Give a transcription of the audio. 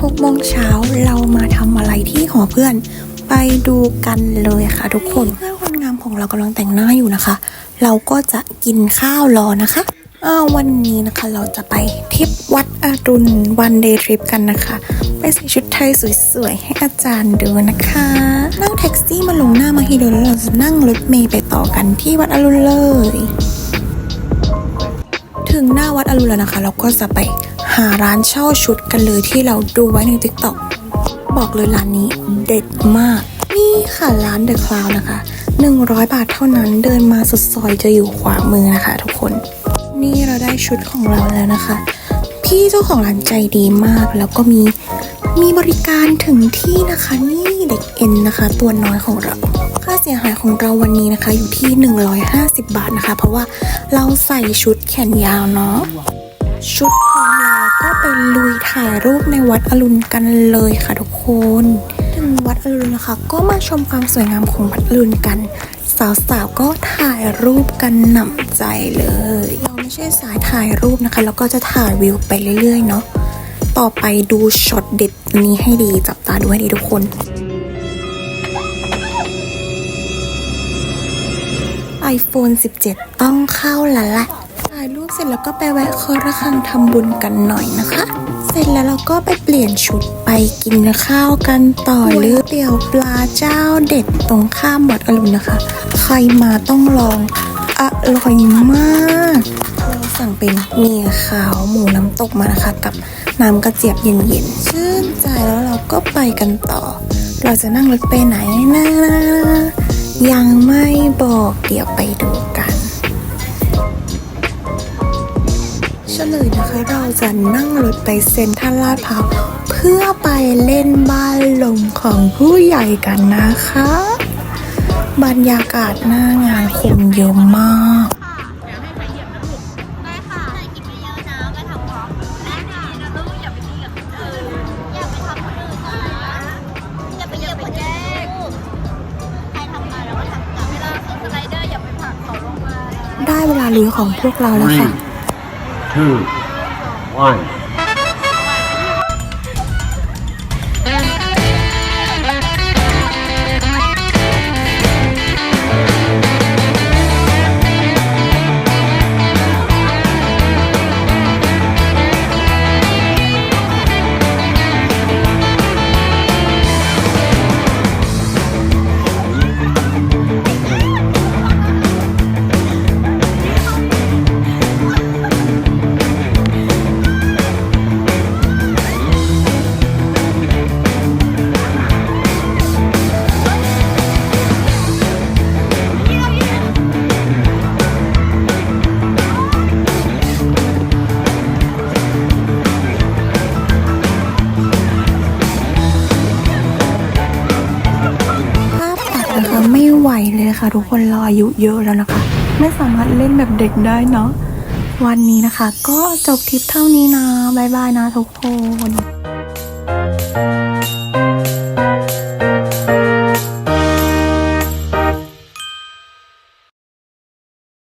6โมงเช้าเรามาทำอะไรที่หอเพื่อน ไปดูกันเลยค่ะทุกคนเพื่อนคนงามของเรากำลังแต่งหน้าอยู่นะคะ เราก็จะกินข้าวรอนะคะวันนี้นะคะเราจะไปทริปวัดอรุณวันเดย์ทริปกันนะคะ ไปใส่ชุดไทยสวยๆ ให้อาจารย์ดูนะคะ นั่งแท็กซี่มาลงหน้ามาฮีโดแล้วเราจะนั่งรถเมย์ไปต่อกันที่วัดอรุณเลย ถึงหน้าวัดอรุณแล้วนะคะ เราก็จะไป หาร้านเช่าชุดกันเลยที่เราดูไว้ใน TikTok บอกเลยร้านนี้เด็ดมาก นี่ค่ะร้านเดอะคลาวนะคะ 100 บาทเท่านั้นเดินมาสุดซอยจะอยู่ขวามือนะคะทุกคน นี่เราได้ชุดของเราแล้วนะคะ พี่เจ้าของร้านใจดีมากแล้วก็มีมีบริการถึงที่นะคะนี่เด็กเอ็นนะคะ ตัวน้อยของเรา ค่าเสียหายของเราวันนี้นะคะ อยู่ที่ 150 บาทนะคะ เพราะว่าเราใส่ชุดแขนยาวเนาะชุด ก็ไปลุยถ่ายรูปในวัดอรุณกันเลยค่ะทุกคนถึงวัดอรุณนะคะ ก็มาชมความสวยงามของวัดอรุณกัน สาวๆก็ถ่ายรูปกันหนำใจเลย เราไม่ใช่สายถ่ายรูปนะคะ แล้วก็จะถ่ายวิวไปเรื่อยๆเนาะต่อไปดูช็อตเด็ดนี้ให้ดีจับตาดูให้ดีทุกคน iPhone 17 ต้องเข้าแล้วแหละายรูปเสร็จแล้วก็ไปแวะคอระฆังทำบุญกันหน่อยนะคะ เสร็จแล้วเราก็ไปเปลี่ยนชุดไปกินข้าวกันต่อเลยเตี๋ยวปลาเจ้าเด็ดตรงข้ามวัดอรุณนะคะ ใครมาต้องลองอร่อยมากเราสั่งเป็นเมียขาวหมูน้ำตกมานะคะ กับน้ำกระเจี๊ยบเย็นๆชื่นใจแล้วเราก็ไปกันต่อ เราจะนั่งรถไปไหนนะยังไม่บอกเดี๋ยวไปดูกัน เฉลยนะคะเราจะนั่งรถไปเซ็นทรัลลาดพร้าวเพื่อไปเล่นบ้านลมของผู้ใหญ่กันนะคะ บรรยากาศหน้างานคนเยอะมากได้ค่ะใส่กินเยอะๆนะไปทำวอล์กได้ค่ะนะลูกอย่าไปตีกับคนอื่นอย่าไปทำคนอื่นนะอย่าไปเหยียบคนแย่ลูกใครทำมาแล้วก็ทำกลับเวลาขึ้นสไลเดอร์อย่าไปผลักเขาลงมานะได้เวลาลุยของพวกเราแล้วค่ะ two, one. คะไม่ไหวเลยค่ะทุกคนรออายุเยอะแล้วนะคะ ไม่สามารถเล่นแบบเด็กได้เนาะวันนี้นะคะ ก็จบทริปเท่านี้นะบายบายนะทุกคน